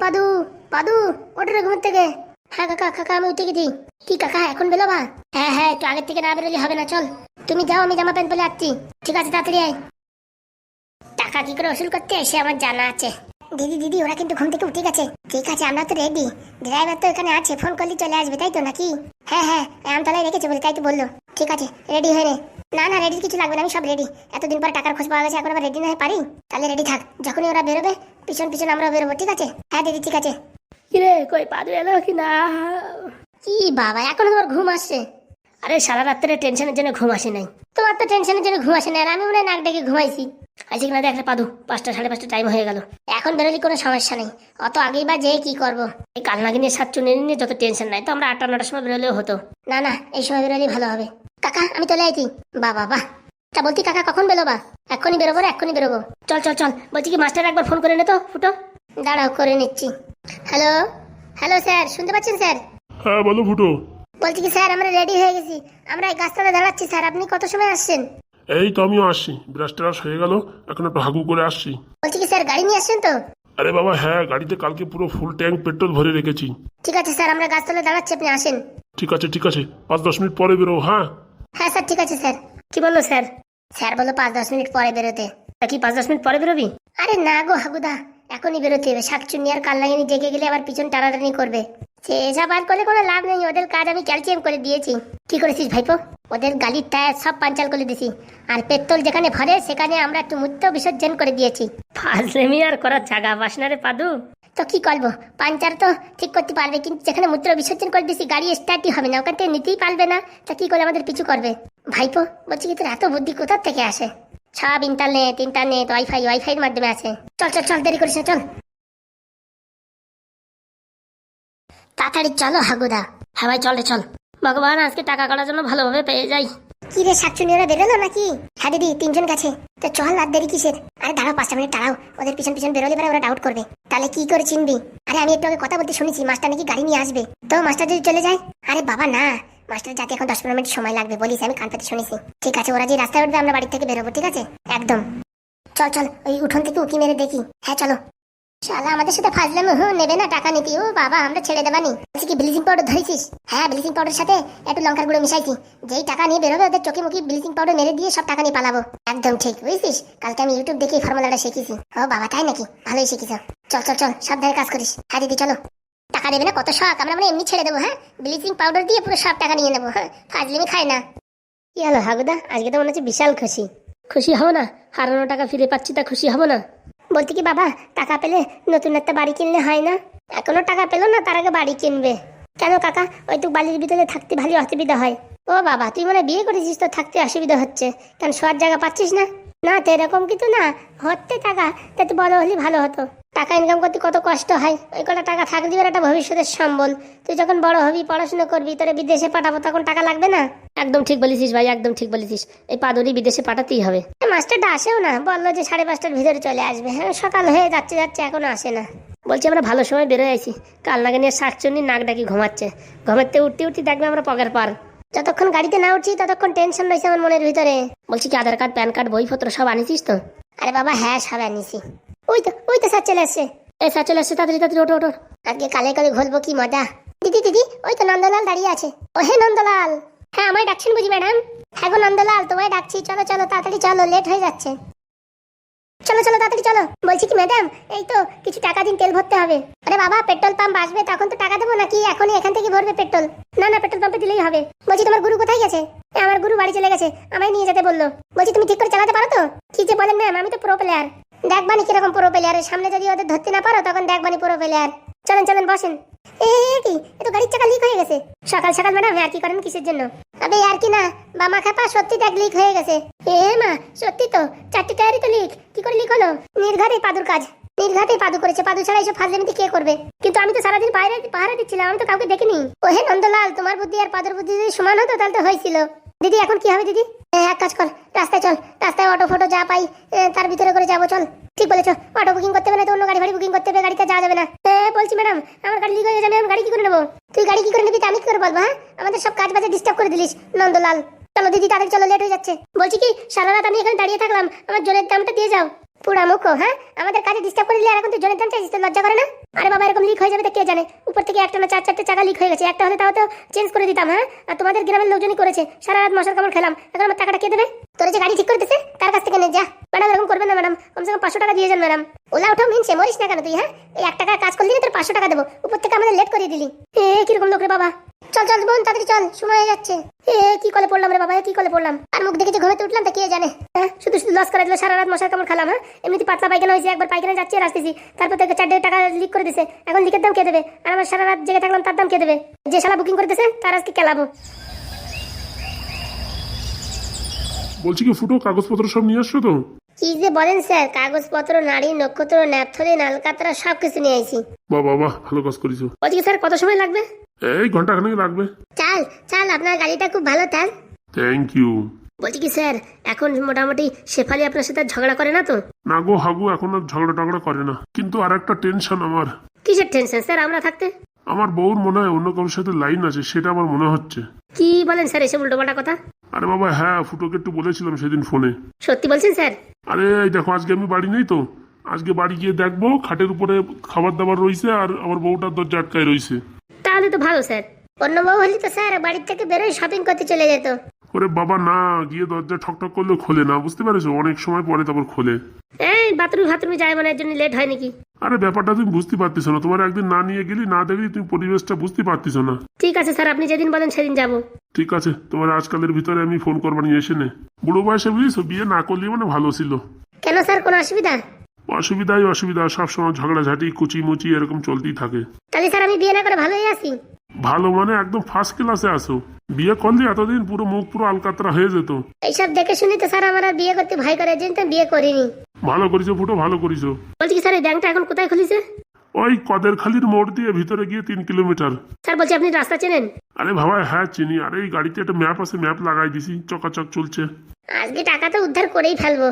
পাদু পাদু ওটা রে ঘুম থেকে। হ্যাঁ কাকা কাকা, আমি উঠে গেছি। কি কাকা, এখন বেরোবা? হ্যাঁ হ্যাঁ একটু আগের থেকে না বেরোলে হবে না, চল। তুমি যাও, আমি জামা প্যান্ট পরে আসছি। ঠিক আছে, তাড়াতাড়ি আয়। টাকা কি করে ওসুল করতে? এসে আমার জানা আছে। দিদি দিদি ওরা কিন্তু ঘুম থেকে উঠে গেছে। ঠিক আছে আমরা তো রেডি ড্রাইভার তো এখানে আছে ফোন করলে চলে আসবে তাই তো নাকি? হ্যাঁ হ্যাঁ আমতলায় রেখেছে বলে তাই তো বলল। ঠিক আছে রেডি হয়ে নে। না না রেডি কিছু লাগবে না আমি সব রেডি এতদিন পর টাকার খোঁজ পাওয়া গেছে এখন আবার রেডি না হয়ে পারি? তাহলে রেডি থাক যখনই ওরা বেরোবে পিছন পিছন আমরা বেরোবো ঠিক আছে? হ্যাঁ দিদি ঠিক আছে। কিরে কই পাদু এলো কি না? কি বাবা এখনও তোমার ঘুম আসছে। আরে সারা রাত্রে টেনশনের জন্য ঘুম আসে নাই। তোমার তো টেনশনের জন্য ঘুম আসে না আর আমি মনে হয় নাক ডেকে ঘুমাইছি। আজকে না দেখলে পাদু, পাঁচটা, সাড়ে পাঁচটা টাইম হয়ে গেল। এখন বেরোলে কোনো সমস্যা নেই। অত আগেই বা যেয়ে কি করব? এই কাল নাগিনে সাত চুনে নিয়ে যত টেনশন নাই, তো আমরা আটটা, নটার সময় বেরোলেও হতো। না না, এই সময় বেরোলেই ভালো হবে। কাকা, আমি চলে আইছি। বা বাবা তা বলছি, কাকা, কখন বেরোবা? এক্ষুনি বেরোবো এক্ষুনি বেরোবো। চল চল চল। বলছি কি, মাস্টার একবার ফোন করে নে তো, ফুটো। দাঁড়াও, করে নিচ্ছি। হ্যালো হ্যালো স্যার শুনতে পাচ্ছেন স্যার হ্যাঁ বলো, ফুটো। বলছি কি স্যার আমরা রেডি হয়ে গেছি। আমরা এই গাছতলা দাঁড়াচ্ছি স্যার আপনি কত সময় আসছেন? এই তো আমিও আসছি ব্রাশ ট্রাশ হয়ে গেল এখন একটু হাগু করে আসছি। বলছি কি স্যার গাড়ি নিয়ে আসছেন তো? আরে বাবা হ্যাঁ গাড়িতে কালকে পুরো ফুল ট্যাঙ্ক পেট্রোল ভরে রেখেছি। ঠিক আছে স্যার আমরা গাছতলা দাঁড়াচ্ছি আপনি আসেন। ঠিক আছে ঠিক আছে পাঁচ দশ মিনিট পরে বেরো হ্যাঁ? হ্যাঁ স্যার ঠিক আছে স্যার। কি বলল স্যার? স্যার বলো পাঁচ দশ মিনিট পরে বেরোতে। তা কি পাঁচ দশ মিনিট পরে বেরোবি? আরে না গো হাগুদা এখনই বেরোতে হবে। শাকচুন্নি আর কাল্লাগিনি জেগে গেলে আবার পিছন টানাটানি করবে। সে এসব আর করলে কোনো লাভ নেই ওদের কাজ আমি ক্যালসিয়াম করে দিয়েছি। কি করেছিস ভাইপো? ওদের গালির টায়ার সব পাঞ্চাল করে দিছি। আর পেট্রোল যেখানে ভরে সেখানে আমরা একটু মূর্ত বিসর্জন করে দিয়েছি। ফাজলেমি আর করার জায়গা পাস না রে পাদু। তো কি করব? পাঞ্চার তো ঠিক করতে পারবে কিন্তু যেখানে মূত্র বিসর্জন করে দিছি গাড়ি স্টার্টই হবে না ওখান থেকে নিতেই পারবে না। তা কি করে আমাদের পিছু করবে? ভাইপো বলছি কি তোর এত বুদ্ধি কোথা থেকে আসে? সব ইন্টারনেট ইন্টারনেট ওয়াইফাই ওয়াইফাই এর মাধ্যমে আছে চল চল চল দেরি করিস না চল। তাড়াতাড়ি চলো, হাগুদা। হ্যাঁ চল চল। ভগবান আজকে টাকা কাটার জন্য ভালোভাবে পেয়ে যাই। কি রে শাকচুনি ওরা বেরোলো নাকি? হ্যাঁ দিদি, তিনজন গেছে। তো চল আর দেরি কিসের? আরে দাঁড়াও, পাঁচটা মিনিট দাঁড়াও। ওদের পিছন পিছন বেরোলে পরে ওরা ডাউট করবে। তাহলে কি করে চিনবি? আরে আমি একটু আগে কথা বলতে শুনেছি, মাস্টার নাকি গাড়ি নিয়ে আসবে। তো মাস্টার যদি চলে যায়? আরে বাবা, না। মাস্টার যাতে এখন দশ পনেরো মিনিট সময় লাগবে, বলিস, আমি কান পেতে শুনেছি। ঠিক আছে, ওরা যে রাস্তায় উঠবে, আমরা বাড়ি থেকে বেরোবো, ঠিক আছে? একদম। চল চল, ওই উঠোন থেকে উকি মেরে দেখি। হ্যাঁ চলো। শালা, আমাদের সাথে ফাজলামো, হুঁ, নেবে না টাকা নিতি। ও বাবা, আমরা ছেড়ে দেবানি। বলছি কি, ব্লিচিং পাউডার ধরেছিস? হ্যাঁ ব্লিচিং পাউডারের সাথে একটু লঙ্কার গুঁড়ো মিশাইছি। যেই টাকা নিয়ে বেরোবে, ওদের চোখে মুখে ব্লিচিং পাউডার মেরে দিয়ে সব টাকা নিয়ে পালাবো। একদম ঠিক, বুঝছিস? কালকে আমি ইউটিউব দেখে ফর্মুলাটা শিখেছি। ও বাবা, তাই নাকি? ভালোই শিখিস চল চল চল, সাবধানে কাজ করিস। হ্যাঁ দিদি, চলো। টাকা দেবে না, কত শখ। আমরা মানে এমনি ছেড়ে দেবো হ্যাঁ? ব্লিচিং পাউডার দিয়ে পুরো সব টাকা নিয়ে নেব হ্যাঁ? ফাজলিমি খায় না। কি হলো হাগুদা, আজকে তো মনে হচ্ছে বিশাল খুশি। খুশি হব না? হারানো টাকা ফিরে পাচ্ছি তা খুশি হব না? বলতে কি বাবা, টাকা পেলে নতুন একটা বাড়ি কিনলে হয় না? এখনও টাকা পেল না, তার আগে বাড়ি কিনবে। কেন কাকা? ওই তো বালির ভিতরে থাকতে ভালো অসুবিধা হয়। ও বাবা, তুই মানে বিয়ে করেছিস তো, থাকতে অসুবিধা হচ্ছে। কেন শোয়ার জায়গা পাচ্ছিস না? না তো এরকম কিছু না। হতে টাকা তা তো বড় হলে ভালো হতো। টাকা ইনকাম করতে কত কষ্ট হয়? ওই কটা টাকা থাকলে এবার একটা ভবিষ্যতের সম্বল। তুই যখন বড় হবি পড়াশোনা করবি তোরা বিদেশে পাঠাবো তখন টাকা লাগবে না? একদম ঠিক বলেছিস ভাই একদম ঠিক বলেছিস। এই পাদুরি বিদেশে পাঠাতেই হবে। মাস্টারটা আসেও না বলল যে সাড়ে পাঁচটার ভিতরে চলে আসবে। হ্যাঁ সকাল হয়ে যাচ্ছে যাচ্ছে এখনও আসে না। বলছি আমরা ভালো সময় বেরোয় আছি কাল নাগে নিয়ে শাকচুন্নি নাক ডাকি ঘুমাচ্ছে। ঘুমাতে উঠতে উঠতে দেখবে আমরা পকের পার। যতক্ষণ গাড়িতে না উঠছি ততক্ষণ টেনশন রয়েছে আমার মনের ভিতরে। বলছি কি আধার কার্ড প্যান কার্ড বইপত্র সব আনিছিস তো? আরে বাবা হ্যাঁ সব আনিছি। ওই তো ওই তো স্যার চলে আসছে। এই স্যার চলে আসছে তাড়াতাড়ি তাড়াতাড়ি ওটো ওটো আজকে কালে কালে ঘুরবো কি মজা? দিদি দিদি ওই তো নন্দলাল দাঁড়িয়ে আছে। ও হে নন্দলাল। হ্যাঁ আমায় ডাকছেন বুঝি ম্যাডাম? হ্যাঁ গো নন্দলাল তোমায় ডাকছি। চলো চলো তাড়াতাড়ি চলো লেট হয়ে যাচ্ছে। চলো চলো তাড়াতাড়ি চলো। বলছি কি ম্যাডাম এই তো কিছু টাকা দিন তেল ভরতে হবে। আরে বাবা পেট্রোল পাম্প আসবে তখন তো টাকা দেবো নাকি? এখনই এখান থেকে ভরবে পেট্রোল। না না পেট্রোল পাম্পে দিলেই হবে। বলছি তোমার গুরু কোথায় গেছে? এ, আমার গুরু বাড়ি চলে গেছে। আমায় নিয়ে যেতে বলল। বলছি তুমি ঠিক করে চালাতে পারো তো? কি যে বলেন ম্যাম আমি তো প্রো প্লেয়ার দেখবানি কীরকম প্রো প্লেয়ারের সামনে যদি ওদের ধরতে না পারো তখন দেখবানি পুরো প্লেয়ার চলেন চলেন বসেন। এ কি? এ তো গাড়ির চাকা লিক হয়ে গেছে। সকাল সকাল ম্যাডাম আর কি করেন কিসের জন্য? আবে আর কি না বামা খাপা সত্যি দেখ লিক হয়ে গেছে। এ মা সত্যি তো চারটি টায়ারই তো লিক কি করে লিক হলো? নির্ঘাতে পাদুর কাজ। নির্ঘাতে পাদু করেছে। পাদু ছাড়া এইসব ফাজলামিতে কে করবে? কিন্তু আমি তো সারাদিন বাইরে পাহারা দিচ্ছিলাম আমি তো কাউকে দেখিনি। ও হে নন্দলাল তোমার বুদ্ধি আর পাদুর বুদ্ধি যদি সমান হতো তাহলে তো হয়েছিল। দিদি এখন কি হবে দিদি? এ, এক কাজ কর রাস্তায় চল। রাস্তায় অটো ফটো যা পাই তার ভিতরে করে যাব চল। ঠিক বলেছ। অটো বুকিং করতে হবে না তো অন্য গাড়ি ফাড়ি বুকিং করতে হবে, গাড়িতে যাওয়া যাবে না। বলছি ম্যাডাম, আমার গাড়ি লিক হয়ে গেছে, আমি গাড়ি কি করে নেব? তুই গাড়ি কি করে নিবি আমি কি করে বলব হ্যাঁ? আমাদের সব কাজ বাজে ডিস্টার্ব করে দিলিস, নন্দলাল। চলো দিদি তাদের চলো লেট হয়ে যাচ্ছে। বলছি কি, সারা রাত আমি এখানে দাঁড়িয়ে থাকলাম, আমার জলের দামটা দিয়ে যাও। পুরা মুখ হ্যাঁ? আমাদের কাজে ডিস্টার্ব করে দিলে এখন তুই জনের চাইছিস লজ্জা করে না? আরে বাবা, এরকম লিক হয়ে যাবে তো কে জানে? উপর থেকে একটা না চার, চারটে চাকা লিক হয়ে গেছে। একটা হলে তাও তো চেঞ্জ করে দিতাম হ্যাঁ? আর তোমাদের গ্রামের লোকজনই করেছে। সারা রাত মশার কামড় খেলাম। এখন আমার টাকাটা কে দেবে? তোর যে গাড়ি ঠিক করে দিতে তার কাছ থেকে নে, যা। ম্যাডাম, এরকম করবেন না, ম্যাডাম। কমসে কম পাঁচশো টাকা দিয়ে যান, ম্যাডাম। ওলা উঠাও মিনছে, মরিস না কেন তুই হ্যাঁ? এই এক টাকা কাজ করলি না, তোর পাঁচশো টাকা দেবো। উপর থেকে আমাদের লেট করে দিলি। এ, কীরকম লোক রে বাবা? চল চল, বোন, তাড়াতাড়ি চল, সময় হয়ে যাচ্ছে। এ কি কলে পড়লাম রে বাবা কি কলে পড়লাম? আর মুখ দেখে যে ঘুমেতে উঠলাম তা কে জানে? হ্যাঁ শুধু শুধু লস করে দিল, সারা রাত মশার কামড় খালাম হ্যাঁ? এমনিতে পাতলা পায়খানা হয়েছে, একবার পায়খানা যাচ্ছে আর আসতেছি। তারপর থেকে চারটে টাকা লিক করে দিছে। এখন লিকের দাম কে দেবে? আর আমার সারা রাত জেগে থাকলাম, তার দাম কে দেবে? যে শালা বুকিং করে দিছে তার আজকে কেলাবো। বলছি কি, ফুটো, কাগজপত্র সব নিয়ে আসছো তো? কি যে বলেন স্যার কাগজপত্র নারী নক্ষত্র ন্যাপথলি নালকাতরা সব কিছু নিয়ে আইছি। বাহ বাহ বাহ ভালো কাজ করেছ। বলছি স্যার কত সময় লাগবে? এই ঘণ্টা খানেক লাগবে। চাল চাল আপনার গাড়িটা খুব ভালো তার থ্যাংক ইউ বলছি কি স্যার এখন মোটামুটি শেফালি আপনার সাথে আর ঝগড়া করে না তো? না গো হাগু এখন আর ঝগড়া টগড়া করে না। কিন্তু আর একটা টেনশন আমার। কিসের টেনশন স্যার আমরা থাকতে? আমার বউর মনে হয় অন্য কারোর সাথে লাইন আছে সেটা আমার মনে হচ্ছে। কি বলেন স্যার এসব উল্টোপাল্টা কথা? আরে বাবা হ্যাঁ ফুটোকে একটু বলেছিলাম সেদিন ফোনে। সত্যি বলছেন স্যার? আরে এই দেখো আজকে আমি বাড়ি নেই তো। আজকে বাড়ি গিয়ে দেখব খাটের উপরে খাবার দাবার রয়েছে আর আমার বউটার দরজা আটকায় রয়েছে তাহলে তো ভালো স্যার। অন্য বউ হলে তো স্যার বাড়ির থেকে বেরোয় শপিং করতে চলে যেত। ওরে বাবা না গিয়ে দরজা ঠকঠক করলে খোলে না বুঝতে পারছ? অনেক সময় পরে তারপর খোলে। এই বাথরুম ফাথরুমে যায় মানে জন্য লেট হয় নাকি? আরে ব্যাপারটা তুমি বুঝতে পারতেছো না। তোমার একদিন না নিয়ে গেলি না দেখলি তুমি পরিবেশটা বুঝতে পারতেছো না। ঠিক আছে স্যার আপনি যেদিন বলেন সেদিন যাব। ঠিক আছে তোমার আজকালের ভিতরে আমি ফোন করবার নিয়ে এসে নে। বুড়ো বয়সে বুঝিস বিয়ে না করলে মানে ভালো ছিল। কেন স্যার কোনো অসুবিধা? অসুবিধাই অসুবিধা সবসময় ঝগড়াঝাটি কুচি মুচি এরকম চলতেই থাকে। তাহলে স্যার আমি বিয়ে না করে ভালোই আছি। ভালো মানে একদম ফার্স্ট ক্লাসে আসো বিয়ে করলে এতদিন পুরো মুখ পুরো আলকাতরা হয়ে যেত। এইসব দেখে শুনি তো স্যার আমার আর বিয়ে করতে ভয় করে যে তো বিয়ে করিনি। ভালো করেছ ফুটো ভালো করেছ। বলছি কি স্যার এই ব্যাংকটা এখন কোথায় খুলেছে? ওই কদের খালির মোড় দিয়ে ভিতরে গিয়ে তিন কিলোমিটার। স্যার বলছি আপনি রাস্তা চেনেন? আরে বাবা হ্যাঁ চিনি। আরে এই গাড়িতে একটা ম্যাপ আছে ম্যাপ লাগাই দিছি চকাচক চলছে। আজকে টাকা তো উদ্ধার করেই ফেলব।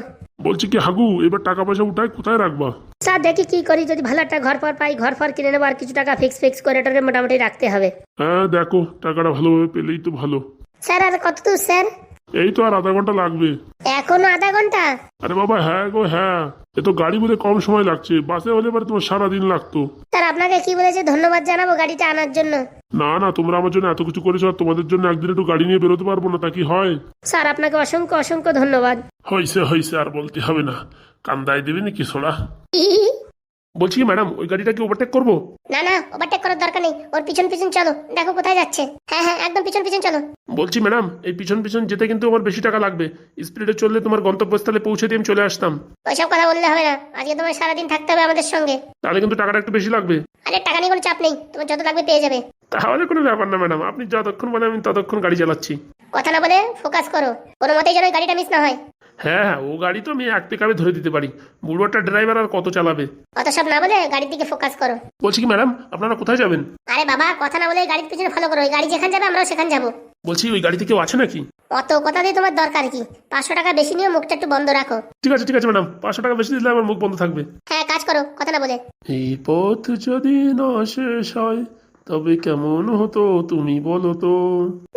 বলছি কি হাগু এবার টাকা পয়সা উঠায় কোথায় রাখবা? স্যার দেখি কি করি যদি ভালো একটা ঘর ফর পাই ঘর ফর কিনে নেব আর কিছু টাকা ফিক্স ফিক্স করে মোটামুটি রাখতে হবে। হ্যাঁ দেখো টাকাটা ভালোভাবে পেলেই তো ভালো। স্যার আর কত দূর স্যার? এই তো আর আধা ঘণ্টা লাগবে। এখনও আধা ঘণ্টা? আরে বাবা হ্যাঁ গো হ্যাঁ। এ তো গাড়ি বোধহয় কম সময় লাগছে। বাসে হলে পরে তোমার সারাদিন লাগতো। স্যার আপনাকে কি বলেছে? ধন্যবাদ জানাব গাড়িটা আনার জন্য। না না তোমরা আমার জন্য এত কিছু করেছ আর তোমাদের জন্য একদিন একটু গাড়ি নিয়ে বেরোতে পারব না তা কি হয়? স্যার আপনাকে অসংখ্য অসংখ্য ধন্যবাদ। হয়েছে হয়েছে আর বলতে হবে না। কান্দায় দেবে নাকি সোনা বলছি ম্যাডাম ওই গাড়িটা কি ওভারটেক করব? না না ওভারটেক করার দরকার নেই। ওর পিছন পিছন চলো। দেখো কোথায় যাচ্ছে। হ্যাঁ হ্যাঁ একদম পিছন পিছন চলো। বলছি ম্যাডাম এই পিছন পিছন যেতে কিন্তু আমার বেশি টাকা লাগবে। স্পিডে চললে তোমার গন্তব্যস্থলে পৌঁছে দিয়ে আমি চলে আসতাম। ওইসব কথা বললে হবে না। আজকে তোমার সারাদিন থাকতে হবে আমাদের সঙ্গে। তাহলে কিন্তু টাকাটা একটু বেশি লাগবে। আরে টাকা নিয়ে কোনো চাপ নেই। তোমার যত লাগবে পেয়ে যাবে। তাহলে কোনো ব্যাপার না ম্যাডাম। আপনি যতক্ষণ বলে আমি ততক্ষণ গাড়ি চালাচ্ছি। কথা না বলে ফোকাস করো। কোনো মতেই যেন গাড়িটা মিস না হয়। হ্যাঁ হ্যাঁ ও গাড়ি তো আমি এক পেকাবে ধরে দিতে পারি। বুড়ো একটা ড্রাইভার আর কত চালাবে? অত সব না বলে গাড়ির দিকে ফোকাস করো। বলছি কি ম্যাডাম আপনারা কোথায় যাবেন? আরে বাবা কথা না বলে গাড়ির পিছনে ফলো করো। ওই গাড়ি যেখানে যাবে আমরাও সেখানে যাব। বলছি ওই গাড়িতে কেউ আছে নাকি? অত কথা দিয়ে তোমার দরকার কি? পাঁচশো টাকা বেশি নিয়ে মুখটা একটু বন্ধ রাখো। ঠিক আছে ঠিক আছে ম্যাডাম পাঁচশো টাকা বেশি দিলে আমার মুখ বন্ধ থাকবে। হ্যাঁ কাজ করো কথা না বলে। এই পথ যদি না শেষ হয় তবে কেমন হতো তুমি বলো তো?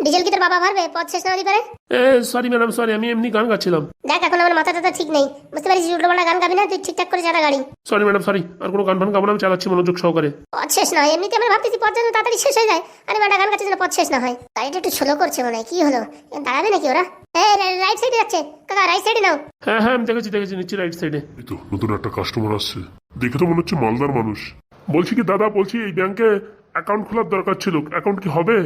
ডিজেল কি তোর বাবা ভরবে পথ শেষ না হতে পারে? এ সরি ম্যাডাম সরি আমি এমনি গান গাচ্ছিলাম। দেখ এখন আমার মাথা টাথা ঠিক নেই। বুঝতে পারিস উল্টোপাল্টা গান গাবি না? তুই ঠিকঠাক করে চালা গাড়ি। সরি ম্যাডাম সরি আর কোনো গান ফান গাবো না আমি চালাচ্ছি মনোযোগ সহকারে। পথ শেষ না এমনিতে আমরা ভাবতেছি পথ যেন তাড়াতাড়ি শেষ হয়ে যায়। আরে মাটা গান গাচ্ছে যেন পথ শেষ না হয়। গাড়িটা একটু স্লো করছে মনে হয় কি হলো? দাঁড়াবে নাকি ওরা? হ্যাঁ রাইট সাইডে যাচ্ছে। কাকা রাইট সাইডে নাও। হ্যাঁ হ্যাঁ আমি দেখেছি দেখেছি নিচ্ছি রাইট সাইডে এই তো নতুন একটা কাস্টমার আসছে। দেখে তো মনে হচ্ছে মালদার মানুষ। বলছি কি দাদা বলছি এই ব্যাংকে অ্যাকাউন্ট খোলার দরকার ছিল। অ্যাকাউন্ট কি হবে?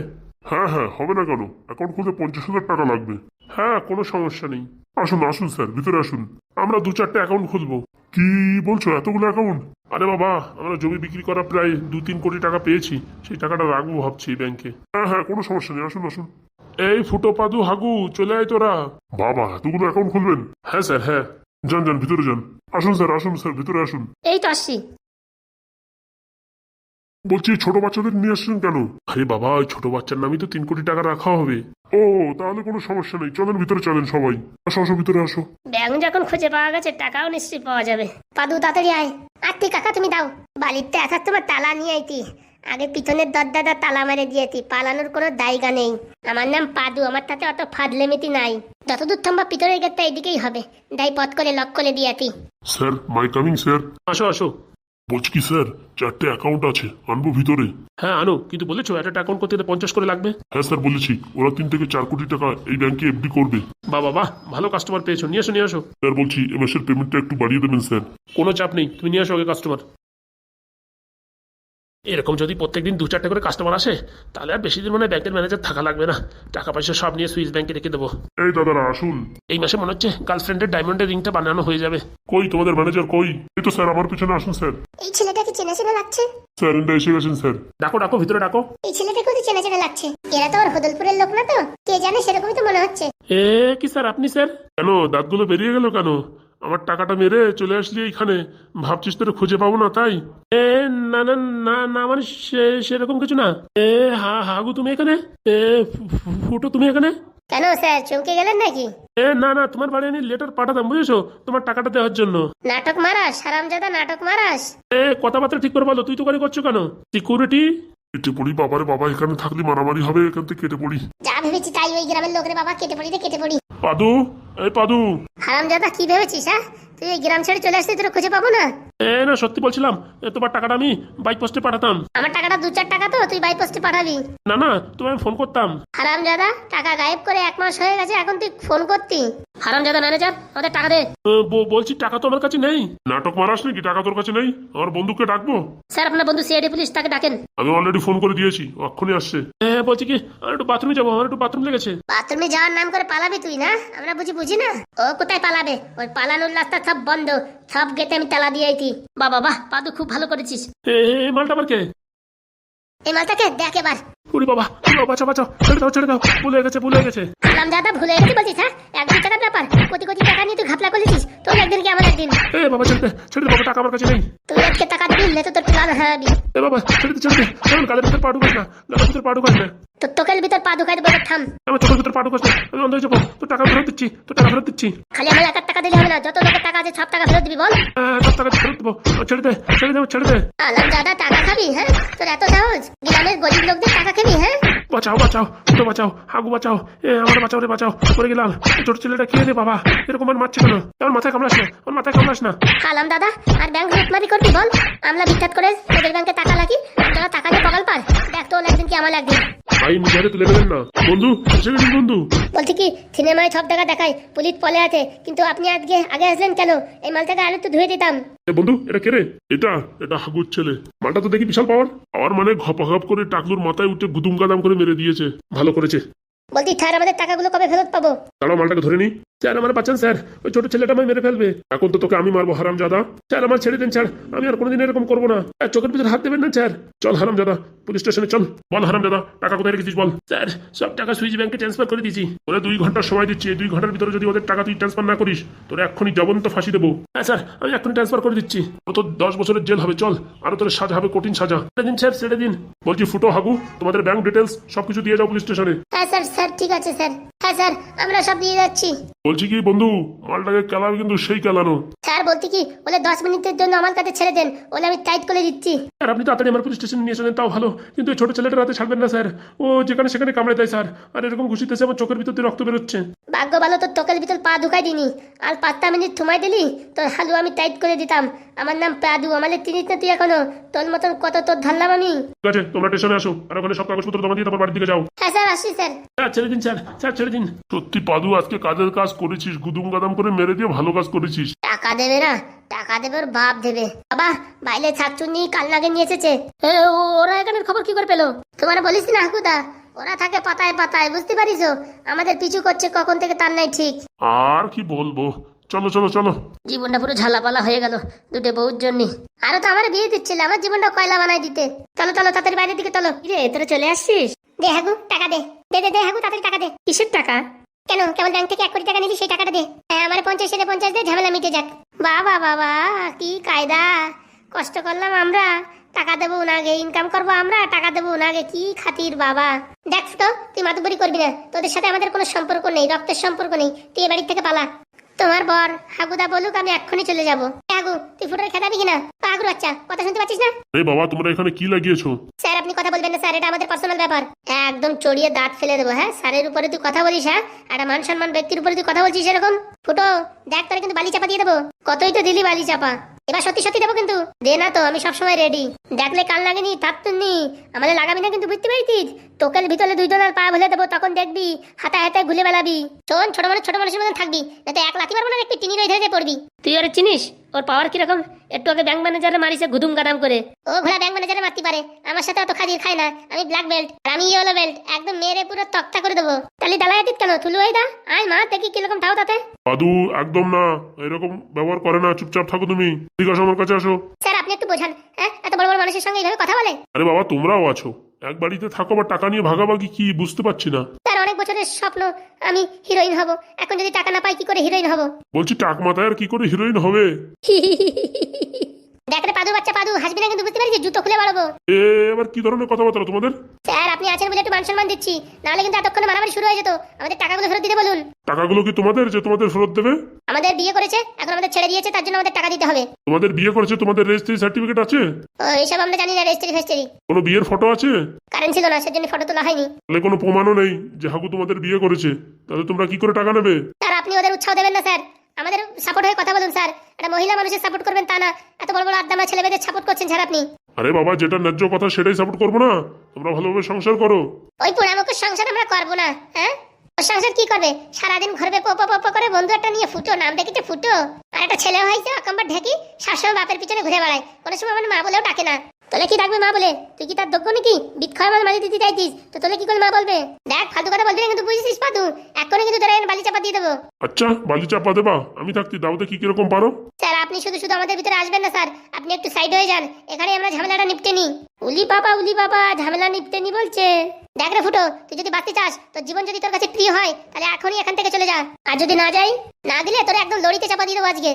হ্যাঁ হ্যাঁ হবে না কেন? অ্যাকাউন্ট খুলতে পঞ্চাশ হাজার টাকা লাগবে। হ্যাঁ কোনো সমস্যা নেই। আসুন আসুন স্যার, ভিতরে আসুন। আমরা দু চারটে অ্যাকাউন্ট খুলবো। কি বলছো, এতগুলো অ্যাকাউন্ট আরে বাবা, আমরা জমি বিক্রি করা প্রায় দু তিন কোটি টাকা পেয়েছি। সেই টাকাটা রাখব ভাবছি ব্যাংকে হ্যাঁ হ্যাঁ কোনো সমস্যা নেই, আসুন আসুন। এই ফুটো পাদু হাগু, চলে আয় তোরা। বাবা, এতগুলো অ্যাকাউন্ট খুলবেন? হ্যাঁ স্যার হ্যাঁ। যান যান, ভিতরে যান। আসুন, স্যার আসুন, স্যার, ভিতরে আসুন। এই তো আসছি। বলছি ছোট বাচ্চাদের নিয়ে আসছেন কেন? আরে বাবা ওই ছোট বাচ্চার নামই তো তিন কোটি টাকা রাখা হবে। ও তাহলে কোনো সমস্যা নেই। চলেন ভিতরে চলেন সবাই। আসো আসো ভিতরে আসো। ব্যাংক যখন খুঁজে পাওয়া গেছে টাকাও নিশ্চয়ই পাওয়া যাবে। পাদু তাড়াতাড়ি আয়। আর তুই কাকা তুমি দাও। বালিরটা এসার তোমার তালা নিয়ে আইতি। আগে পিছনের দরজাটা তালা মেরে দিয়েছি পালানোর কোনো দায়গা নেই। আমার নাম পাদু আমার তাতে অত ফাদলেমিতি নাই। যতদূর সম্ভব পিতরের গেটটা এদিকেই হবে। দাই পথ করে লক করে দিয়েছি স্যার মাই কামিং স্যার। আসো আসো। বলছি স্যার চারটে অ্যাকাউন্ট আছে আনব ভিতরে। হ্যাঁ আনো কিন্তু বলেছ একটা অ্যাকাউন্ট করতে গেলে পঞ্চাশ করে লাগবে। হ্যাঁ স্যার বলেছি ওরা তিন থেকে চার কোটি টাকা এই ব্যাংকে এফডি করবে। বা বাবা ভালো কাস্টমার পেয়েছ নিয়ে আসো নিয়ে আসো স্যার বলছি এবার মাসের পেমেন্টটা একটু বাড়িয়ে দেবেন স্যার। কোনো চাপ নেই তুমি নিয়ে আসো আগে কাস্টমার এরকম যদি প্রত্যেকদিন দু চারটে করে কাস্টমার আসে তাহলে আর বেশি দিন মনে হয় ব্যাংকের ম্যানেজার থাকা লাগবে না। টাকা পয়সা সব নিয়ে সুইস ব্যাংকে রেখে দেবো। এই দাদারা আসুন। এই মাসে মনে হচ্ছে গার্লফ্রেন্ডের ডায়মন্ডের রিংটা বানানো হয়ে যাবে। কই তোমাদের ম্যানেজার কই? এই তো স্যার আমার পিছনে আসুন স্যার এই ছেলেটাকে চেনা চেনা লাগছে? স্যার এন্ডা এসে গেছেন স্যার ডাকো ডাকো ভিতরে ডাকো। এই ছেলেটাকে তো চেনা চেনা লাগছে? এরা তো আর হদলপুরের লোক না তো। কে জানে সেরকমই তো মনে হচ্ছে। এ কি স্যার আপনি স্যার কেন দাঁতগুলো বেরিয়ে গেল কেন? আমার টাকাটা মেরে চলে আসলি এইখানে। ভাবছিস তোরে খুঁজে পাবো না তাই? এ না না না না মানে সে- সেরকম কিছু না। এ হা হাগু তুমি এখানে? এ ফুটো তুমি এখানে? কেন স্যার চমকে গেলেন নাকি? এ না না তোমার বাড়ি আমি লেটার পাঠাতাম বুঝেছ? তোমার টাকাটা দেওয়ার জন্য। নাটক মারাস হারামজাদা নাটক মারাস। এ কথাবার্তা ঠিক করে বলো তুই তো করে করছ কেন? সিকিউরিটি কেটে পড়ি বাবারে বাবা এখানে থাকলে মারামারি হবে এখান থেকে কেটে পড়ি। যা ভেবেছি তাই ওই গ্রামের লোকের বাবা কেটে পড়ি রে কেটে পড়ি। পাদু এই পাদু। হারামজাদা কি ভেবেছিস হ্যাঁ? তুই এই গ্রাম ছেড়ে চলে আসতে তোর খুঁজে পাবো না? এ না সত্যি বলছিলাম এ, তোমার টাকাটা আমি বাইক পোস্টে পাঠাতাম। আমার টাকাটা দু চার টাকা তো তুই বাই পোস্টে পাঠাবি। না না তোমায় ফোন করতাম। হারামজাদা টাকা গায়েব করে এক মাস হয়ে গেছে এখন তুই ফোন করতি। হারামজাদা ম্যানেজার আমাদের টাকা দে। এ, ব- বলছি টাকা তো আমার কাছে নেই। নাটক মারাস নাকি টাকা তোর কাছে নেই? আমার বন্ধুকে ডাকবো? স্যার আপনার বন্ধু সিআইডি পুলিশ তাকে ডাকেন। আমি অলরেডি ফোন করে দিয়েছি অক্ষণই আসছে। এ, বলছি কি আমার একটু বাথরুমে যাব আমার একটু বাথরুম লেগেছে। বাথরুমে যাওয়ার নাম করে পালাবি তুই না? আমরা বুঝি বুঝি না? ও কোথায় পালাবে? ওই পালানোর রাস্তা সব বন্ধ সব গেটে আমি তালা দিয়ে দিয়েছি বাবা বাহ পাদু খুব ভালো করেছিস। এ, মালটা আবার কে? এই মালটাকে দেখ এবার। উরি বাবা বাঁচাও বাঁচাও। ছেড়ে দাও ছেড়ে দাও। ভুল হয়ে গেছে ভুল হয়ে গেছে। হারাম দাদা ভুলে গেছি বলছিস হ্যাঁ? এক দু টাকার ব্যাপার। কোটি কোটি টাকা নিয়ে তুই ঘাপলা করেছিস। তোর একদিন কি আমার একদিন? এ বাবা ছেড়ে দে ছেড়ে দে বাবা টাকা আমার কাছে নেই। তুই আজকে টাকা দিবি না তো তোর প্লান হারাবি এ বাবা ছেড়ে দে ছেড়ে দে। গালের ভিতর পা ঢুকাস না গালের ভিতর পা ঢুকাস না। তোর তোকের ভিতর পা ঢুকাই দেবো থাম। আমার চোখের ভিতর পা ঢুকাস না। আমি অন্ধ হয়ে যাব। তোর টাকা ফেরত দিচ্ছি তোর টাকা ফেরত দিচ্ছি। খালি আমার একার টাকা দিলে হবে না যত লোকের টাকা আছে সব টাকা ফেরত দিবি বল। হ্যাঁ সব টাকা ফেরত দেবো। ছেড়ে দে ছেড়ে দে ছেড়ে দে। আলাম দাদা টাকা খাবি হ্যাঁ? তোর এত সাহস? গ্রামের গরিব লোকদের টাকা খাবি হ্যাঁ? বাঁচাও বাঁচাও তো বাঁচাও হাগু বাঁচাও এ আমার বাঁচাও রে বাঁচাও পড়ে গেলাম। ছোট ছেলেটা কে রে বাবা? এরকম আর মারছে কেন? আমার মাথায় কামড়াস না আমার মাথায় কামড়াস না। খালাম দাদা আর ব্যাংক লুটমারি করবি বল? আমলা বিখ্যাত করে তোদের ব্যাংকে টাকা লাগি তোরা টাকা দিয়ে পকাল পার। দেখ তো একদিন কি আমার একদিন ভাই মুখে তুলে দেবেন না। বন্ধু এসে গেছেন বন্ধু। বলছি কি সিনেমায় সব টাকা দেখায় পুলিশ পলে আছে কিন্তু আপনি আজকে আগে আসলেন কেন? এই মালটাকে আরও তো ধুয়ে দিতাম। এ বন্ধু এটা কে রে? এটা এটা হাগুর ছেলে। মালটা তো দেখি বিশাল পাওয়ার পাওয়ার মানে ঘপাঘপ করে টাকলুর মাথায় উঠে গুদুম গাদাম করে মেরে দিয়েছে। ভালো করেছে। বলছি স্যার আমাদের টাকাগুলো কবে ফেরত পাবো? দাঁড়াও মালটাকে ধরে নি। স্যার, আমার বাঁচান স্যার। ওই ছোট ছেলেটা মেরে ফেলবে। এখন তো তোকে আমি মারবো হারাম জাদা স্যার, আমার ছেড়ে দেন, স্যার। আমি আর কোনোদিন এরকম করব না। আর চোখের হাত দেবেন না, স্যার। চল হারাম পুলিশ স্টেশনে চল। বল হারাম টাকা কোথায় রেখেছিস বল। স্যার, সব টাকা সুইচ ব্যাংকে ট্রান্সফার করে দিয়েছি। ওরা দুই ঘণ্টার সময় দিচ্ছি। দুই ঘণ্টার ভিতরে যদি ওদের টাকা তুই ট্রান্সফার না করিস, তোর এক্ষুনি জবন্ত ফাঁসি দেবো। হ্যাঁ স্যার, আমি এক্ষুনি ট্রান্সফার করে দিচ্ছি। ও তো দশ বছরের জেল হবে, চল। আরও তোর সাজা হবে, কঠিন সাজা। ছেড়ে দিন, স্যার, ছেড়ে দিন। বলছি, ফুটো, হাগু, তোমাদের ব্যাংক ডিটেলস সবকিছু দিয়ে যাও পুলিশ স্টেশনে। হ্যাঁ স্যার স্যার, ঠিক আছে, স্যার। হ্যাঁ স্যার আমরা সব দিয়ে যাচ্ছি। বলছি কি বন্ধু মালটাকে কালার কিন্তু সেই কালানো স্যার বলছি কি বলে দশ মিনিটের জন্য আমার কাছে ছেড়ে দেন বলে আমি টাইট করে দিচ্ছি। স্যার আপনি তাড়াতাড়ি আমার পুলিশ স্টেশন নিয়ে চলেন তাও ভালো। কিন্তু এই ছোট ছেলেটার রাতে ছাড়বেন না স্যার। ও যেখানে সেখানে কামড়ে দেয় স্যার। আর এরকম ঘুষিতেছে আমার চোখের ভিতর দিয়ে রক্ত বেরোচ্ছে। ভাগ্য ভালো তোর তোকের ভিতর পা ঢুকাই দিনি আর পাঁচটা মিনিট থুমাই দিলি তোর হালু আমি টাইট করে দিতাম। আমার নাম পাদু আমাদের চিনিস না তুই এখনও? তোর মতন কত তোর ধরলাম আমি? ঠিক আছে তোমরা স্টেশনে আসো আর ওখানে সব কাগজপত্র জমা দিয়ে তারপর বাড়ির দিকে যাও। হ্যাঁ স্যার আসি স্যার। স্যার ছেড়ে দিন স্যার স্যার ছেড়ে দিন। সত্যি পাদু আজকে কাজের কাজ করেছিস গুদুম গাদাম করে মেরে দিয়ে ভালো কাজ করেছিস। টাকা দেবে না টাকা দেবে ওর বাপ দেবে। বাবা বাইরে ছাকচুন্নি কাল নাগে নিয়ে এসেছে। ওরা এখানের খবর কি করে পেল? তোমার বলিস না হাকুদা? ওরা থাকে পাতায় পাতায় বুঝতে পারিস আমাদের পিছু করছে কখন থেকে তার নাই ঠিক। আর কি বলব? চলো চলো চলো। জীবনটা পুরো ঝালাপালা হয়ে গেল দুটো বউর জন্য। আরও তো আমার বিয়ে দিচ্ছিল আমার জীবনটা কয়লা বানাই দিতে। চলো চলো তাড়াতাড়ি বাইরের দিকে চলো। রে তোরা চলে আসছিস? দে হাগু টাকা দে। দে দে দে হাগু তাড়াতাড়ি টাকা দে। কিসের টাকা? কেন কেমন ব্যাংক থেকে এক কোটি টাকা নিলি সেই টাকাটা দে। হ্যাঁ আমার পঞ্চাশ সেটা পঞ্চাশ দে ঝামেলা মিটে যাক। বাবা বাবা কি কায়দা। কষ্ট করলাম আমরা। টাকা দেবো ওনাকে ইনকাম করব আমরা, টাকা দেবো ওনাকে কি খাতির বাবা। দেখ তো তুই মাতুবরি করবি না, তোদের সাথে আমাদের কোনো সম্পর্ক নেই, রক্তের সম্পর্ক নেই, তুই এ বাড়ির থেকে পালা। তোমার বর হাগুদা বলুক, আমি এক্ষুনি চলে যাব। হাগু তুই ফুটোর খেতাবি কিনা? কথা শুনতে পাচ্ছিস না? এই বাবা তোমরা এখানে কি লাগিয়েছো? স্যার এটা আমাদের পার্সোনাল ব্যাপার। একদম চড়িয়ে দাঁত ফেলে দেবো হ্যাঁ? স্যারের উপরে তুই কথা বলিস হ্যাঁ? একটা মান সম্মান ব্যক্তির উপরে তুই কথা বলছিস এরকম? ফুটো দেখ তোরে কিন্তু বালি চাপা দিয়ে দেবো। কতই তো দিলি বালি চাপা। এবার সত্যি সত্যি দেবো কিন্তু। দে না তো আমি সবসময় রেডি দেখলে কাল লাগেনি থাক নি। আমাদের লাগাবি না কিন্তু বুঝতে পেরেছিস? তোকের ভিতরে দুই জনের পা ভুলে দেবো তখন দেখবি হাতে হাতে ঘুলে বেলাবি শোন ছোট মানুষ ছোট মানুষের মতন থাকবি যাতে এক লাথি মারবো না একটু টিনি রয়ে ধরে পড়বি। তুই ওর চিনিস? ওর পাওয়ার কীরকম? একটু আগে ব্যাংক ম্যানেজারে মারিছে গুদুম গাদাম করে। ও ঘোড়া ব্যাংক ম্যানেজারে মারতে পারে। আমার সাথে অত খাজির খায় না। আমি ব্ল্যাক বেল্ট আর আমি ইয়েলো বেল্ট একদম মেরে পুরো তক্তা করে দেবো। তাহলে দিত কেন? থুলু দা আয় মা দেখি কীরকম থাও তাতে। দাদু একদম না। এরকম ব্যবহার করে না। চুপচাপ থাকো তুমি। ঠিক আছে আমার কাছে আসো। স্যার আপনি একটু বোঝান হ্যাঁ? এত বড় বড় মানুষের সঙ্গে এইভাবে কথা বলে? আরে বাবা তোমরাও আছো। এক বাড়িতে থাকো বা টাকা নিয়ে ভাগাভাগি কি? বুঝতে পারছি না। অনেক বছরের স্বপ্ন আমি হিরোইন হব। এখন যদি টাকা না পাই কি করে হিরোইন হব? বলছি টাক মাথায় আর কি করে হিরোইন হবে? দেখ রে পাদু বাচ্চা পাদু হাসবি না কিন্তু বুঝতে পারছিস জুতো খুলে বাড়াবো। এ এবার কি ধরনের কথাবার্তা তোমাদের? স্যার আপনি আছেন বলে একটু মান সম্মান দিচ্ছি। নাহলে কিন্তু এতক্ষণে মারামারি শুরু হয়ে যেত। আমাদের টাকাগুলো ফেরত দিতে বলুন। টাকাগুলো কি তোমাদের যে তোমাদের ফেরত দেবে? আমাদের বিয়ে করেছে এখন আমাদের ছেড়ে দিয়েছে তার জন্য আমাদের টাকা দিতে হবে। তোমাদের বিয়ে করেছে তোমাদের রেজিস্ট্রি সার্টিফিকেট আছে? ও এইসব আমরা জানি না রেজিস্ট্রি ফেস্ট্রি। কোনো বিয়ের ফটো আছে? কারেন্ট ছিল না সেজন্য ফটো তোলা হয়নি। তাহলে কোনো প্রমাণও নেই যে হাগু তোমাদের বিয়ে করেছে। তাহলে তোমরা কি করে টাকা নেবে? স্যার আপনি ওদের উৎসাহ দেবেন না স্যার। আমাদের সাপোর্ট হয়ে কথা বলুন স্যার। একটা মহিলা মানুষের সাপোর্ট করবেন তা না। এত বড় বড় আড্ডা ছেলে মেয়েদের সাপোর্ট করছেন স্যার আপনি। আরে বাবা যেটা ন্যায্য কথা সেটাই সাপোর্ট করব না। তোমরা ভালোভাবে সংসার করো। ওই পোড়ামুখের সংসার আমরা করব না হ্যাঁ? ওর সংসার কি করবে? সারাদিন ঘুরবে পপ পপ করে বন্ধু একটা নিয়ে ফুটো নাম ডেকেছে ফুটো। আর একটা ছেলে হয়েছে অকম্বার ঢেকি সবসময় বাপের পিছনে ঘুরে বেড়ায়। কোনো সময় আমার মা বলেও ডাকে না। তোলে কি ডাকবে মা বলে? তুই কি তার দক্ষ নাকি? বিক্ষয় আমার মাঝে দিতে চাইছিস? তো তোলে কি করে মা বলবে? দেখ ফালতু কথা বলবি না কিন্তু বুঝিস পাতু এক্ষুনি কিন্তু তোরা বালি চাপা দিয়ে দেবো। আচ্ছা বালি চাপা দেবা? আমি থাকতি দাওতে কি কীরকম পারো? স্যার আপনি শুধু শুধু আমাদের ভিতরে আসবেন না স্যার। আপনি একটু সাইড হয়ে যান। এখানে আমরা ঝামেলাটা নিপটে নি উলি বাবা উলি বাবা ঝামেলা নিপটে নি বলছে। দেখ রে ফুটো তুই যদি বাঁচতে চাস তোর জীবন যদি তোর কাছে প্রিয় হয় তাহলে এখনই এখান থেকে চলে যা। আর যদি না যাই না দিলে তোর একদম লড়িতে চাপা দিয়ে দেবো আজকে।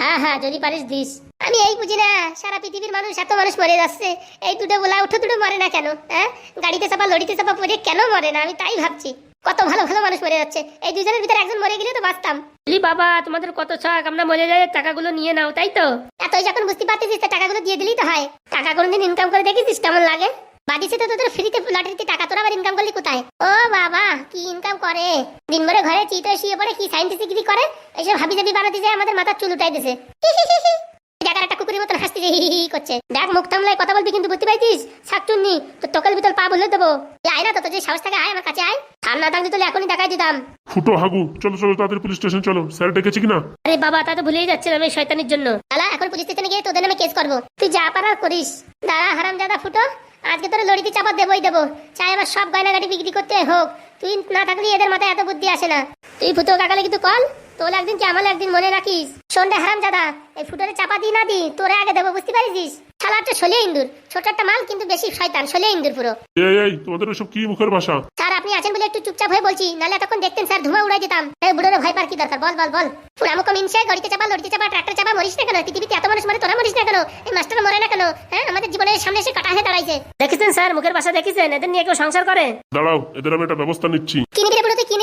হ্যাঁ হ্যাঁ যদি পারিস দিস। আমি এই বুঝি না সারা পৃথিবীর মানুষ এত মানুষ মরে যাচ্ছে। এই দুটো বলা উঠো দুটো মরে না কেন হ্যাঁ? গাড়িতে চাপা লড়িতে চাপা পড়ে কেন মরে না? আমি তাই ভাবছি কত ভালো ভালো মানুষ মরে যাচ্ছে। এই দুজনের ভিতরে একজন মরে গেলে তো বাঁচতাম। বলি বাবা তোমাদের কত শখ আমরা মরে যাই টাকাগুলো নিয়ে নাও তাই তো? এতই যখন বুঝতে পারতেছিস টাকাগুলো দিয়ে দিলেই তো হয়। টাকা কোনদিন ইনকাম করে দেখেছিস কেমন লাগে? বাদিছে তো তোদের ফ্রিতে লটারিতে টাকা তোরা আবার ইনকাম করলি কোথায়? ও বাবা কি ইনকাম করে? দিন ভরে ঘরে চিতে শুয়ে পড়ে কি সাইন্টিফিক করে? এইসব হাবি জাবি বানাতে যায় আমাদের মাথার চুল উঠাই দিছে। জায়গার একটা কুকুরের মতন হাসতে হি হি করছে। দেখ মুখ থামলাই কথা বলবি কিন্তু বুঝতে পাইছিস শাকচুন্নি তো তোকের ভিতর পা বলে দেবো। আয় না তো যে সাহস থাকে আয় আমার কাছে আয়। না থাকতে তোলে এখনই দেখাই দিতাম। ফুটো হাগু চলো চলো তাড়াতাড়ি পুলিশ স্টেশন চলো। স্যার ডেকেছে কিনা? আরে বাবা তা তো ভুলেই যাচ্ছিলাম এই শয়তানির জন্য। দাদা এখন পুলিশ স্টেশনে গিয়ে তোদের নামে কেস করব। তুই যা পারার করিস। দাদা হারাম দাদা ফুটো। আজকে তোর লড়িতে চাপা দেবই দেবো। চাই আমার সব গয়নাগাটি বিক্রি করতে হোক। তুই না থাকলে এদের মাথায় এত বুদ্ধি আসে না। তুই ফুটো কাকালে কিন্তু কল তোর একদিন কি আমার একদিন মনে রাখিস? সন্ধ্যে হারাম দাদা এই ফুটোরে চাপা দি না দি তোরে আগে দেবো বুঝতে পারিস শালা একটা শোলে ইন্দুর ছোট একটা মাল কিন্তু বেশি শয়তান শোলে ইন্দুর পুরো। এই এই তোমাদের ওসব কি মুখের ভাষা? স্যার আপনি আছেন বলে একটু চুপচাপ হয়ে বলছি নাহলে এতক্ষণ দেখতেন স্যার ধুমা উড়াই দিতাম। এই বুড়োরে ভয় পার কি দরকার? বল বল বল। পুরামুখ মিনসে গাড়িতে চাপা লড়িতে চাপা ট্রাক্টর চাপা মরিস না কেন? পৃথিবীতে এত মানুষ মরে তোরা মরিস না কেন? এই মাস্টার মরে না কেন? হ্যাঁ আমাদের জীবনের সামনে এসে কাটা হয়ে দাঁড়াইছে। দেখেছেন স্যার মুখের ভাষা দেখেছেন? এদের নিয়ে কেউ সংসার করে? দাঁড়াও এদের আমি একটা ব্যবস্থা নিচ্ছি। কি নিবি রে বুড়ো তুই কি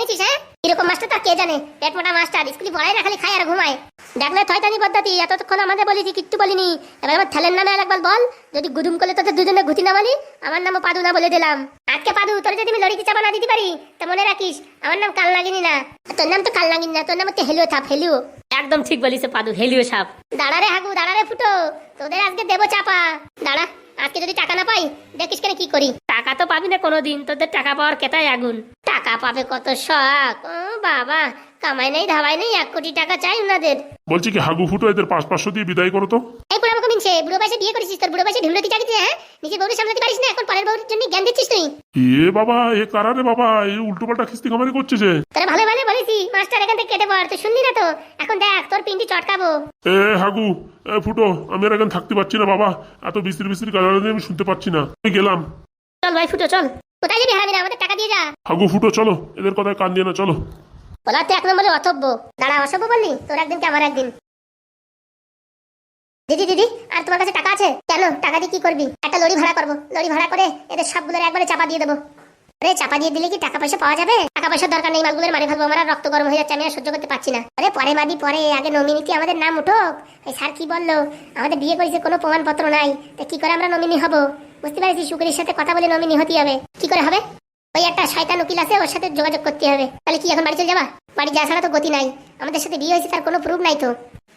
নিবি তোর কিছু বলছি না বলে তুই পেয়ে নিছিস হ্যাঁ? এরকম মাস্টার তার কে জানে? পেট মোটা মাস্টার স্কুলে পড়াই না খালি খায় আর ঘুমায়। দেখলে থয়তানি পদ্ধতি এতক্ষণ আমাদের বলেছি কিচ্ছু বলিনি। এবার আমার ছেলের নামে একবার বল যদি গুদুম করলে তোদের দুজনে ঘুতি না বলি আমার নামও পাদু না বলে দিলাম। আজকে পাদু তোর যদি আমি লড়িতে চাপা না দিতে পারি তা মনে রাখিস আমার নাম কাল লাগিনি না। তোর নাম তো কাল লাগিনি না তোর নাম হচ্ছে হেলিও থাপ হেলিও। একদম ঠিক বলিস পাদু হেলিও সাপ। দাঁড়া রে হাগু দাঁড়া রে ফুটো তোদের আজকে দেবো চাপা। দাঁড়া। আজকে যদি টাকা না পাই দেখিস কেন কি করি? টাকা তো পাবি না কোনোদিন তোদের টাকা পাওয়ার কেতাই আগুন। টাকা পাবে কত শখ ও বাবা কামাই নেই ধাবাই নেই এক কোটি টাকা চাই ওনাদের বলছি কি হাগু ফুটো এদের পাঁচ পাঁচশো দিয়ে বিদায় করো তো। এই বুড়া আমাকে মিনছে বুড়ো বয়সে বিয়ে করেছিস তোর বুড়ো বয়সে ঢুমরতি চাকরি হ্যাঁ? নিজের বউকে সামলাতে পারিস না এখন পরের বউর জন্য জ্ঞান দিচ্ছিস তুই। এ বাবা এ কারা রে বাবা এই উল্টো পাল্টা খিস্তি কামারি করছে যে। তোরা ভালো ভালো বলেছি মাস্টার এখান থেকে কেটে পড় তুই শুনলি না তো? এখন দেখ তোর পিন্ডি চটকাবো। এ হাগু এ ফুটো আমি আর এখন থাকতে পারছি না বাবা। এত বিস্তির বিস্তির গালাগালি আমি শুনতে পাচ্ছি না। আমি গেলাম। চল ভাই ফুটো চল। কোথায় যাবি হারাবি আমাদের টাকা দিয়ে যা। হাগু ফুটো চলো। এদের কথায় কান দিয়ে না চলো। বলা তুই এক নম্বরে অথব্য। দাঁড়া অসভ্য বললি? তোর একদিন কি আমার একদিন? দিদি দিদি আর তোমার কাছে টাকা আছে? কেন? টাকা দিয়ে কি করবি? একটা লরি ভাড়া করব। লরি ভাড়া করে এদের সবগুলোর একবারে চাপা দিয়ে দেবো। আরে চাপা দিয়ে দিলে কি টাকা পয়সা পাওয়া যাবে? টাকা পয়সার দরকার নেই, মালগুলোর মারি ফেলব আমার, রক্ত গরম হয়ে যাচ্ছে, আমি আর সহ্য করতে পারছি না। আরে পরে মাদি পরে আগে নমিনিতে আমাদের নাম উঠোক? এই স্যার কি বলল? আমাদের বিয়ে করেছে, কোনো প্রমাণপত্র নাই। তা কি করে আমরা নমিনি হব? বুঝতে পারছিস উকিলের সাথে কথা বলে নমিনি হতে হবে। কি করে হবে? ওই একটা শয়তান উকিল আছে, ওর সাথে যোগাযোগ করতে হবে। তাহলে কি এখন বাড়ি চলে যাবা? বাড়ি যাওয়া ছাড়া তো গতি নাই। আমাদের সাথে বিয়ে হয়েছে, তার কোনো প্রুফ নাই তো।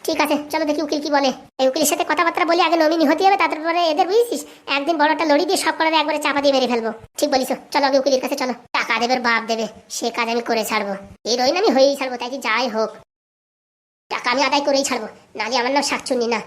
ঠিক আছে, চলো দেখি উকিল কি বলে। এই উকিলের সাথে কথাবার্তা বলে আগে নমিনি হতে হবে, তারপরে এদের বুঝেছিস? একদিন বড় একটা লড়ি দিয়ে সব করে একবারে চাপা দিয়ে মেরে ফেলব। ঠিক বলিস চলো আগে উকিলের কাছে চলো। টাকা দেবের বাপ দেবে। সে কাজ আমি করে ছাড়বো। এই রইন আমি হয়েই ছাড়বো, তাই কি যাই হোক। টাকা আমি আদায় করেই ছাড়বো। নালে আমার নাম শাকচুন্নি না।